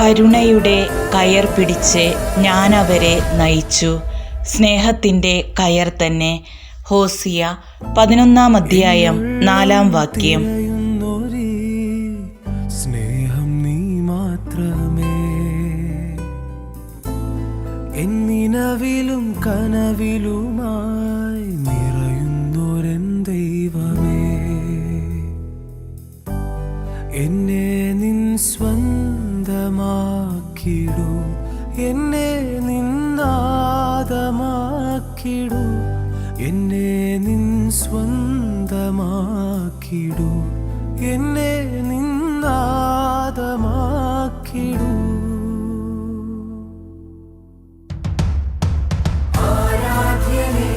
കരുണയുടെ കയർ പിടിച്ച് ഞാൻ അവരെ നയിച്ചു. സ്നേഹത്തിന്റെ കയർ തന്നെ. ഹോസിയ പതിനൊന്നാം അധ്യായം നാലാം വാക്യം. സ്നേഹം നീ മാത്രമേ. എന്നിനവിലും കനവിലുമായി നിറയുന്നൊരൻ ദൈവമേ. എന്നെ നിൻ സ്വന്തമാക്കിടൂ എന്നെ നിന്നാദമാക്കിടൂ എന്നെ നിൻ സ്വന്തമാക്കിടൂ എന്നെ നിന്നാദമാക്കിടൂ ആരാധ്യനേ